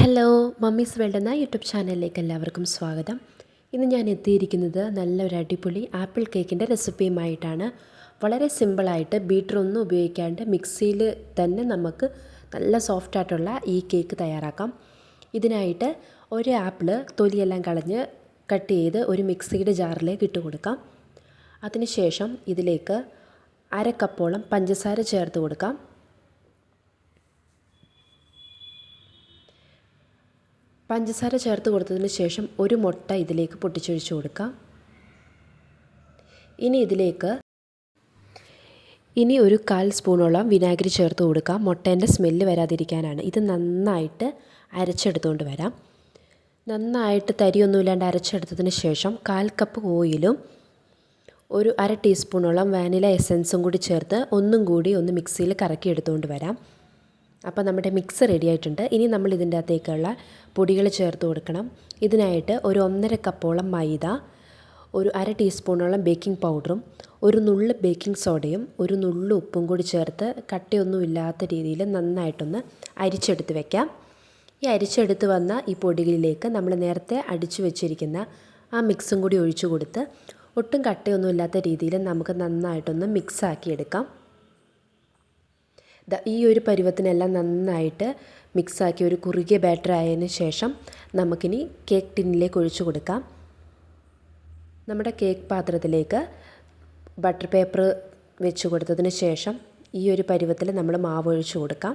Hello mummies world എന്ന YouTube ചാനലിലേക്ക് എല്ലാവർക്കും സ്വാഗതം. ഇന്ന് ഞാൻ എത്തിയിരിക്കുന്നത് നല്ലൊരു അടിപൊളി ആപ്പിൾ കേക്കിന്റെ റെസിപ്പിയുമായിട്ടാണ്. വളരെ സിമ്പിളായിട്ട് ബീറ്റർ ഒന്നും ഉപയോഗിക്കാണ്ട് മിക്സിയിൽ തന്നെ നമുക്ക് നല്ല സോഫ്റ്റ് ആയിട്ടുള്ള ഈ കേക്ക് തയ്യാറാക്കാം. ഇതിനായിട്ട് ഒരു ആപ്പിൾ തൊലിയെല്ലാം കളഞ്ഞ് കട്ട് ചെയ്ത് ഒരു മിക്സിയുടെ ജാറിലേക്ക് ഇട്ട് കൊടുക്കാം. അതിനുശേഷം ഇതിലേക്ക് അര കപ്പോളം പഞ്ചസാര ചേർത്ത് കൊടുക്കാം. പഞ്ചസാര ചേർത്ത് കൊടുത്തതിന് ശേഷം ഒരു മുട്ട ഇതിലേക്ക് പൊട്ടിച്ചൊഴിച്ച് കൊടുക്കാം. ഇനി ഇതിലേക്ക് ഇനി ഒരു കാൽ സ്പൂണോളം വിനാഗിരി ചേർത്ത് കൊടുക്കാം. മുട്ടേന്റെ സ്മെല്ല് വരാതിരിക്കാനാണ്. ഇത് നന്നായിട്ട് അരച്ചെടുത്തുകൊണ്ട് വരാം. നന്നായിട്ട് തരിയൊന്നുമില്ലാണ്ട് അരച്ചെടുത്തതിന് ശേഷം കാൽ കപ്പ് ഓയിലും ഒരു അര ടീസ്പൂണോളം വാനില എസൻസും കൂടി ചേർത്ത് ഒന്നും കൂടി ഒന്ന് മിക്സിയിൽ കറക്കി എടുത്തുകൊണ്ട് വരാം. അപ്പോൾ നമ്മുടെ മിക്സ് റെഡി ആയിട്ടുണ്ട് ഇനി നമ്മൾ ഇതിന്റെ അകത്തേക്കുള്ള പൊടികൾ ചേർത്ത് കൊടുക്കണം. ഇതിനായിട്ട് ഒരു ഒന്നര കപ്പോളം മൈദ ഒരു അര ടീസ്പൂണോളം ബേക്കിംഗ് പൗഡറും ഒരു നുള്ള് ബേക്കിംഗ് സോഡയും ഒരു നുള്ള് ഉപ്പും കൂടി ചേർത്ത് കട്ടയൊന്നും ഇല്ലാത്ത രീതിയിൽ നന്നായിട്ടൊന്ന് അരിച്ചെടുത്ത് വെക്കാം. ഈ അരിച്ചെടുത്ത് വന്ന ഈ പൊടികളിലേക്ക് നമ്മൾ നേരത്തെ അടിച്ചു വെച്ചിരിക്കുന്ന ആ മിക്സും കൂടി ഒഴിച്ചു കൊടുത്ത് ഒട്ടും കട്ടയൊന്നും ഇല്ലാത്ത രീതിയിൽ നമുക്ക് നന്നായിട്ടൊന്ന് മിക്സ് ആക്കി എടുക്കാം ഈ ഒരു പരുവത്തിനെല്ലാം നന്നായിട്ട് മിക്സാക്കി ഒരു കുറുകിയ ബാറ്റർ ആയതിനു ശേഷം നമുക്കിനി കേക്ക് ടിന്നിലേക്ക് ഒഴിച്ചു കൊടുക്കാം. നമ്മുടെ കേക്ക് പാത്രത്തിലേക്ക് ബട്ടർ പേപ്പർ വെച്ച് കൊടുത്തതിന് ശേഷം ഈ ഒരു പരുവത്തിൽ നമ്മൾ മാവ് ഒഴിച്ചു കൊടുക്കാം.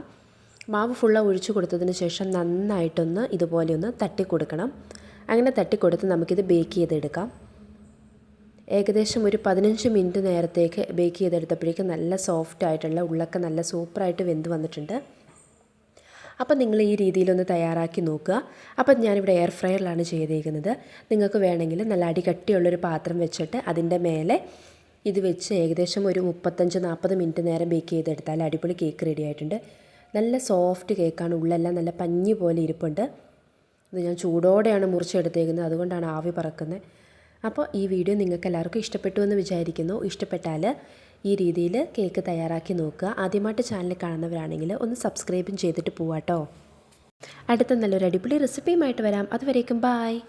മാവ് ഫുള്ള് ഒഴിച്ചു കൊടുത്തതിന് ശേഷം നന്നായിട്ടൊന്ന് ഇതുപോലെ ഒന്ന് തട്ടി കൊടുക്കണം അങ്ങനെ തട്ടിക്കൊടുത്ത് നമുക്കിത് ബേക്ക് ചെയ്തെടുക്കാം. ഏകദേശം ഒരു പതിനഞ്ച് മിനിറ്റ് നേരത്തേക്ക് ബേക്ക് ചെയ്തെടുത്തപ്പോഴേക്കും നല്ല സോഫ്റ്റ് ആയിട്ടുള്ള ഉള്ളൊക്കെ നല്ല സൂപ്പറായിട്ട് വെന്ത് വന്നിട്ടുണ്ട്. അപ്പം നിങ്ങൾ ഈ രീതിയിലൊന്ന് തയ്യാറാക്കി നോക്കുക. അപ്പം ഞാനിവിടെ എയർ ഫ്രയറിലാണ് ചെയ്തേക്കുന്നത്. നിങ്ങൾക്ക് വേണമെങ്കിൽ നല്ല അടികട്ടിയുള്ളൊരു പാത്രം വെച്ചിട്ട് അതിന്റെ മേലെ ഇത് വെച്ച് ഏകദേശം ഒരു മുപ്പത്തഞ്ച് നാൽപ്പത് മിനിറ്റ് നേരം ബേക്ക് ചെയ്തെടുത്താൽ അടിപൊളി കേക്ക് റെഡി ആയിട്ടുണ്ട്. നല്ല സോഫ്റ്റ് കേക്കാണ് ഉള്ളെല്ലാം നല്ല പഞ്ഞി പോലെ ഇരിപ്പുണ്ട്. ഇത് ഞാൻ ചൂടോടെയാണ് മുറിച്ചെടുത്തേക്കുന്നത്. അതുകൊണ്ടാണ് ആവി പറക്കുന്നത്. അപ്പോൾ ഈ വീഡിയോ നിങ്ങൾക്ക് എല്ലാവർക്കും ഇഷ്ടപ്പെട്ടു എന്ന് വിചാരിക്കുന്നു. ഇഷ്ടപ്പെട്ടാൽ ഈ രീതിയിൽ കേക്ക് തയ്യാറാക്കി നോക്കുക. ആദ്യമായിട്ട് ചാനൽ കാണുന്നവരാണെങ്കിൽ ഒന്ന് സബ്സ്ക്രൈബും ചെയ്തിട്ട് പോവാട്ടോ. അടുത്ത നല്ലൊരു അടിപൊളി റെസിപ്പിയുമായിട്ട് വരാം. അതുവരേക്കും ബായ്